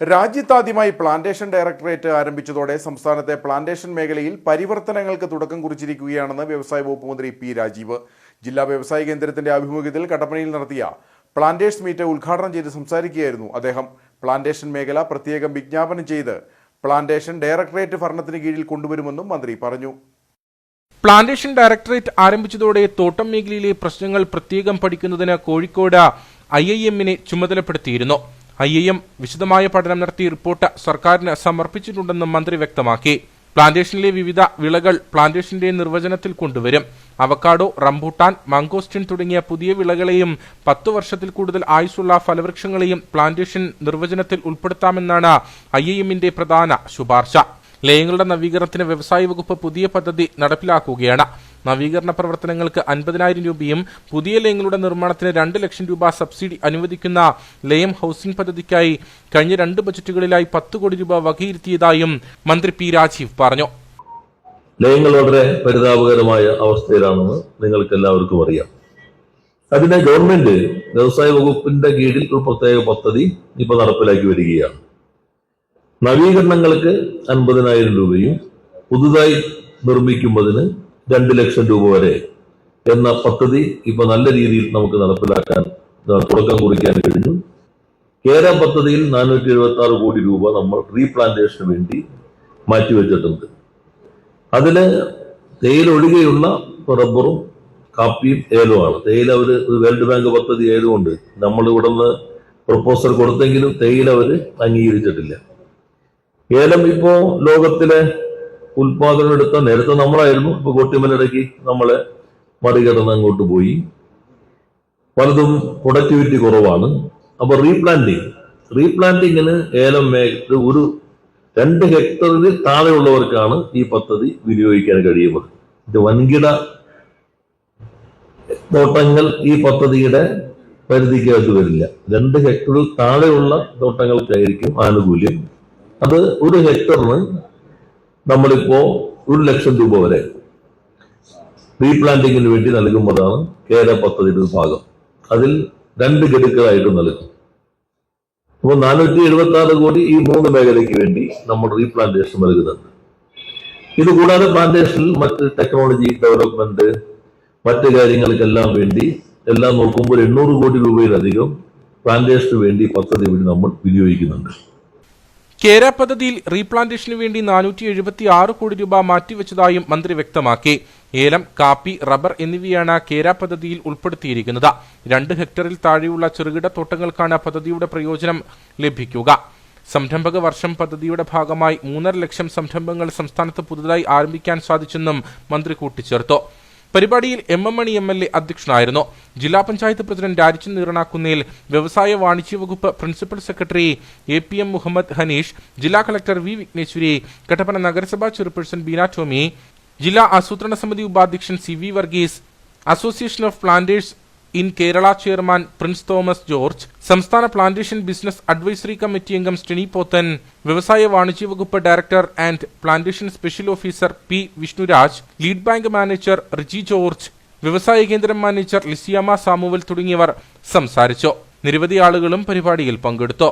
രാജ്യത്താദ്യമായി plantation directorate ആരംഭിച്ചതോടെ സംസ്ഥാനത്തെ plantation മേഖലയിൽ പരിവർത്തനങ്ങൾക്ക് തുടക്കം കുറിച്ചിരിക്കുകയാണെന്ന് വ്യവസായ വകുപ്പ് മന്ത്രി പി രാജീവ്. ജില്ലാ വ്യവസായ കേന്ദ്രത്തിന്റെ ആഭിമുഖ്യത്തിൽ കട്ടപ്പനയിൽ നടത്തിയ പ്ലാന്റേഴ്സ് മീറ്റ് ഉദ്ഘാടനം ചെയ്ത് സംസാരിക്കുകയായിരുന്നു അദ്ദേഹം. പ്ലാന്റേഷൻ മേഖല പ്രത്യേകം വിജ്ഞാപനം ചെയ്ത് പ്ലാന്റേഷൻ ഡയറക്ടറേറ്റ് ഭരണത്തിന് കീഴിൽ കൊണ്ടുവരുമെന്നും മന്ത്രി പറഞ്ഞു. പ്ലാന്റേഷൻ ഡയറക്ടറേറ്റ് ആരംഭിച്ചതോടെ തോട്ടം മേഖലയിലെ പ്രശ്നങ്ങൾ പ്രത്യേകം പഠിക്കുന്നതിന് കോഴിക്കോട് ഐ ഐ എമ്മിനെ ചുമതലപ്പെടുത്തിയിരുന്നു. ഐ ഐ എം വിശദമായ പഠനം നടത്തി റിപ്പോർട്ട് സർക്കാരിന് സമർപ്പിച്ചിട്ടുണ്ടെന്നും മന്ത്രി വ്യക്തമാക്കി. പ്ലാന്റേഷനിലെ വിവിധ വിളകൾ പ്ലാന്റേഷന്റെ നിർവചനത്തിൽ കൊണ്ടുവരും. അവക്കാഡോ റംബൂട്ടാൻ മാങ്കോസ്റ്റിൻ തുടങ്ങിയ പുതിയ വിളകളെയും പത്തു വർഷത്തിൽ കൂടുതൽ ആയുസ്സുള്ള ഫലവൃക്ഷങ്ങളെയും പ്ലാന്റേഷൻ നിർവചനത്തിൽ ഉൾപ്പെടുത്താമെന്നാണ് ഐ പ്രധാന ശുപാർശ. ലയങ്ങളുടെ നവീകരണത്തിന് വ്യവസായ വകുപ്പ് പുതിയ പദ്ധതി നടപ്പിലാക്കുകയാണ്. നവീകരണ പ്രവർത്തനങ്ങൾക്ക് അൻപതിനായിരം രൂപയും പുതിയ ലയങ്ങളുടെ നിർമ്മാണത്തിന് രണ്ട് ലക്ഷം രൂപ സബ്സിഡി അനുവദിക്കുന്ന ലയം ഹൌസിംഗ് പദ്ധതിക്കായി കഴിഞ്ഞ രണ്ട് ബജറ്റുകളിലായി പത്ത് കോടി രൂപ വകയിരുത്തിയതായും മന്ത്രി പി രാജീവ് പറഞ്ഞു. ലയങ്ങൾ വളരെ പരിതാപകരമായ അവസ്ഥയിലാണെന്ന് നിങ്ങൾക്ക് എല്ലാവർക്കും അറിയാം. അതിനെ ഗവൺമെന്റ് വ്യവസായ വകുപ്പിന്റെ കീഴിൽ ഒരു പ്രത്യേക പദ്ധതി ഇപ്പൊ നടപ്പിലാക്കി വരികയാണ്. നവീകരണങ്ങൾക്ക് അൻപതിനായിരം രൂപയും പുതുതായി നിർമ്മിക്കുന്നതിന് രണ്ട് ലക്ഷം രൂപ വരെ എന്ന പദ്ധതി ഇപ്പൊ നല്ല രീതിയിൽ നമുക്ക് നടപ്പിലാക്കാൻ തുടക്കം കുറിക്കാൻ കഴിഞ്ഞു. കേര പദ്ധതിയിൽ നാനൂറ്റി എഴുപത്തി ആറ് കോടി രൂപ നമ്മൾ റീപ്ലാന്റേഷന് വേണ്ടി മാറ്റിവെച്ചിട്ടുണ്ട്. അതിൽ തേയില ഒഴികെയുള്ള റബ്ബറും കാപ്പിയും ഏലവുമാണ്. തേയില ഒരു വേൾഡ് ബാങ്ക് പദ്ധതി ആയതുകൊണ്ട് നമ്മൾ ഇവിടുന്ന് പ്രപ്പോസൽ കൊടുത്തെങ്കിലും തേയില അവർ അംഗീകരിച്ചിട്ടില്ല. ഏലം ഇപ്പോ ലോകത്തിലെ ഉൽപാദനം എടുത്ത നേരത്തെ നമ്മളായിരുന്നു. ഇപ്പൊ കൊട്ടിമലടക്കി നമ്മളെ മറികടന്ന് അങ്ങോട്ട് പോയി. പലതും പ്രൊഡക്ടിവിറ്റി കുറവാണ്. അപ്പൊ റീപ്ലാന്റിങ് റീപ്ലാന്റിങ്ങിന് ഏലം മേഖല ഒരു രണ്ട് ഹെക്ടറിന് താഴെയുള്ളവർക്കാണ് ഈ പദ്ധതി വിനിയോഗിക്കാൻ കഴിയുന്നത്. ഇത് വൻകിട തോട്ടങ്ങൾ ഈ പദ്ധതിയുടെ പരിധിക്കകത്ത് വരില്ല. രണ്ട് ഹെക്ടറിൽ താഴെയുള്ള തോട്ടങ്ങൾക്കായിരിക്കും ആനുകൂല്യം. അത് ഒരു ഹെക്ടറിന് നമ്മളിപ്പോ ഒരു ലക്ഷം രൂപ വരെ റീപ്ലാന്റിങ്ങിന് വേണ്ടി നൽകുന്നതാണ് കേര പദ്ധതിയുടെ ഭാഗം. അതിൽ രണ്ട് ഗഡുക്കളായിട്ട് നൽകും. അപ്പോൾ നാനൂറ്റി എഴുപത്തി ആറ് കോടി ഈ മൂന്ന് മേഖലയ്ക്ക് വേണ്ടി നമ്മൾ റീപ്ലാന്റേഷൻ നൽകുന്നുണ്ട്. ഇത് കൂടാതെ പ്ലാന്റേഷനിൽ മറ്റ് ടെക്നോളജി ഡെവലപ്മെന്റ് മറ്റ് കാര്യങ്ങൾക്കെല്ലാം വേണ്ടി എല്ലാം നോക്കുമ്പോൾ എണ്ണൂറ് കോടി രൂപയിലധികം പ്ലാന്റേഷന് വേണ്ടി പദ്ധതി വഴി നമ്മൾ വിനിയോഗിക്കുന്നുണ്ട്. കേര പദ്ധതിയിൽ റീപ്ലാന്റേഷന് വേണ്ടി നാനൂറ്റി എഴുപത്തി ആറ് കോടി രൂപ മാറ്റിവെച്ചതായും മന്ത്രി വ്യക്തമാക്കി. ഏലം കാപ്പി റബ്ബർ എന്നിവയാണ് കേര പദ്ധതിയിൽ ഉൾപ്പെടുത്തിയിരിക്കുന്നത്. രണ്ട് ഹെക്ടറിൽ താഴെയുള്ള ചെറുകിട തോട്ടങ്ങൾക്കാണ് പദ്ധതിയുടെ പ്രയോജനം ലഭിക്കുക. സംരംഭക വർഷം പദ്ധതിയുടെ ഭാഗമായി മൂന്നര ലക്ഷം സംരംഭങ്ങൾ സംസ്ഥാനത്ത് പുതുതായി ആരംഭിക്കാൻ സാധിച്ചെന്നും മന്ത്രി കൂട്ടിച്ചേർത്തു. പരിപാടിയിൽ M M Mani M L A അധ്യക്ഷനായിരുന്നു. ജില്ലാ പഞ്ചായത്ത് പ്രസിഡന്റ് രാജിൻ നീറണാക്കുന്നേൽ വ്യവസായ വാണിജ്യ വകുപ്പ് principal secretary A P M Muhammad Hanish ജില്ലാ കളക്ടർ വി വിഘ്നേശ്വരി കട്ടപ്പന നഗരസഭാ ചെയർപേഴ്സൺ ബീന ടോമി ജില്ലാ ആസൂത്രണ സമിതി ഉപാധ്യക്ഷൻ C V Varghese association of planters in Kerala chairman Prince Thomas George സംസ്ഥാന പ്ലാന്റേഷൻ ബിസിനസ് അഡ്വൈസറി കമ്മിറ്റി അംഗം സ്റ്റെനി പോത്തൻ വ്യവസായ വാണിജ്യ വകുപ്പ് director and plantation special officer P Vishnuraj lead bank manager Riji George വ്യവസായ കേന്ദ്രം മാനേജർ ലിസിയാമ സാമുവൽ തുടങ്ങിയവർ സംസാരിച്ചു. നിരവധി ആളുകളും പരിപാടിയിൽ പങ്കെടുത്തു.